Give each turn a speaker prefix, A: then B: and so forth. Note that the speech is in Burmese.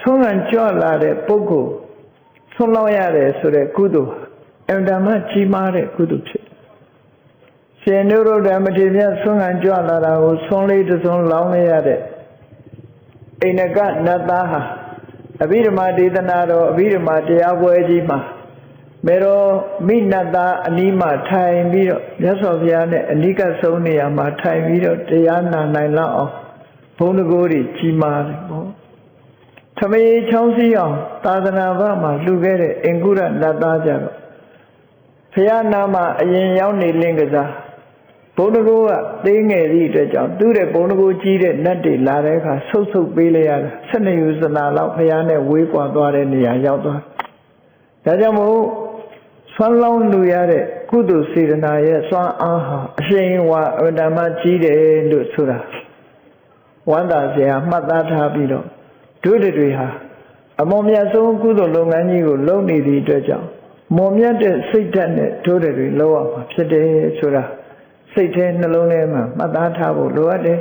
A: ဆုံးခံကြွလာတဲ့ပုဂ္ဂိုလ်ဆုံးလောက်ရတယ်ဆိုတဲ့ကုသိုလ်အင်တာမကြီးမားတဲ့ကုသိုလ်ဖြစ်ရှင်နုရုဒ္ဓမထေရဆုံးခံကြွလာတာကိုဆုံးလေးတစ်စုံလောင်းလိုက်ရတဲ့အိန္ဒကနတ်သားဟာအဘိဓမ္မာဒေသနာတော်အဘိဓမ္မာတရားပွဲကြီးမှာမေတော်မိနတ်သားအနီးမှာထိုင်ပြီးတော့မြတ်စွာဘုရားနဲ့အနိကဆုံးနေရာမှာထိုင်ပြီးတော့တရားနာနိုင်လောက်အောင်ဘုန်းတကိုးတွေကြီးမားတယ်ပေါ့ ထမေချောင်းစည်းအောင်သာသနာ့ဘမှာလှူခဲ့တဲ့အင်ကုရနတ်သားကြတော့ဘုရားနာမှာအရင်ရောက်နေလင်းကစားဘုန်းတကိုးကသေးငယ်သည့်အတွက်ကြောင့်သူ့တဲ့ဘုန်းတကိုးကြီးတဲ့နတ်တွေလာတဲ့အခါဆုတ်ဆုတ်ပေးလိုက်ရတာ၁၂ယူဇနာလောက်ဘုရားနဲ့ဝေးကွာသွားတဲ့နေရာရောက်သွားဒါကြောင့်မို့ဆွမ်းလောင်းလူရတဲ့ကုသိုလ်စေတနာရဲ့စွမ်းအားဟာအရှင်ဝါအတ္တမကြီးတယ်လို့ဆိုတာဝန္တာစရာမှတ်သားထားပြီးတော့ တို့တွေဟာအမောမြတ်ဆုံးကုသိုလ်လုပ်ငန်းကြီးကိုလုပ်နေသည့်အတွက်ကြောင့်မော်မြတ်တဲ့စိတ်ဓာတ်နဲ့တို့တွေလုပ်ရမှာဖြစ်တယ်ဆိုတာစိတ်ထဲနှလုံးထဲမှာမှတ်သားထားဖို့လိုအပ်တယ်